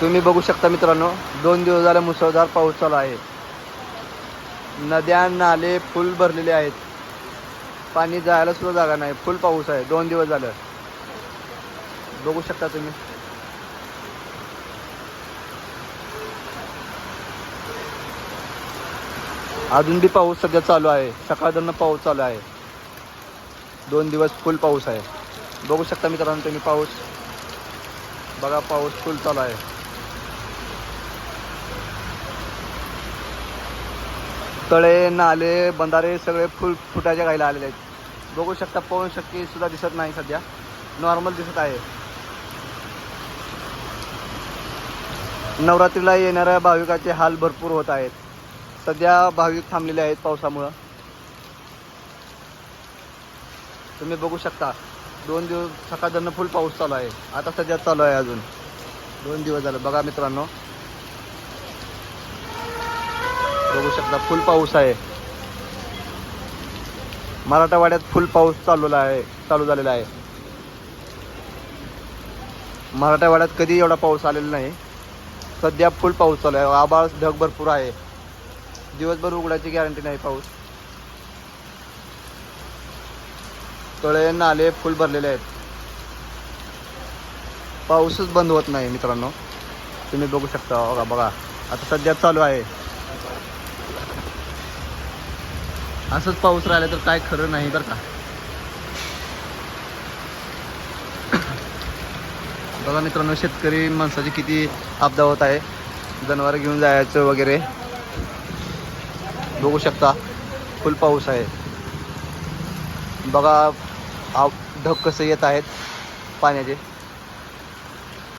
तुम्ही बघू शकता मित्रांनो दोन दिवस झाले मुसळधार पाऊस चालू आहे. नद्या नाले फुल भरलेले आहेत. पाणी जायला सुद्धा जागा नाही फुल पाऊस आहे दोन दिवस झालं. बघू शकता तुम्ही. अजून बी पाऊस सध्या चालू आहे सकाळधरनं पाऊस चालू आहे. दोन दिवस फुल पाऊस आहे. बघू शकता मित्रांनो तुम्ही पाऊस. बघा पाऊस फुल चालू आहे. तळे नाले बंधारे सगळे फुल फुटायच्या गायला आलेले आहेत. बघू शकता पवन शक्ती सुद्धा दिसत नाही सध्या. नॉर्मल दिसत आहे. नवरात्रीला येणाऱ्या भाविकाचे हाल भरपूर होत आहेत. सध्या भाविक थांबलेले आहेत पावसामुळं. तुम्ही बघू शकता दोन दिवस सकाळधरनं फुल पाऊस चालू आहे. आता सध्या चालू आहे अजून. दोन दिवस झालं. बघा मित्रांनो. बघू शकता फुल पाऊस आहे. मराठवाड्यात फुल पाऊस चालू आहे चालू झालेला आहे. मराठवाड्यात कधी एवढा पाऊस आलेला नाही. सध्या फुल पाऊस चालू आहे. आबाळ ढग भरपूर आहे. दिवसभर उघडायची गॅरंटी नाही पाऊस. तळे नाले फुल भरलेले आहेत. पाऊसच बंद होत नाही मित्रांनो. तुम्ही बघू शकता बघा बघा. आता सध्या चालू आहे. असंच पाऊस राहिला तर काय खरं नाही बरं का. बघा मित्रांनो शेतकरी माणसाची किती आपदा होत आहे. जनावर घेऊन जायचं वगैरे. बघू शकता फुल पाऊस आहे. बघा ढग कसं येत आहेत पाण्याचे.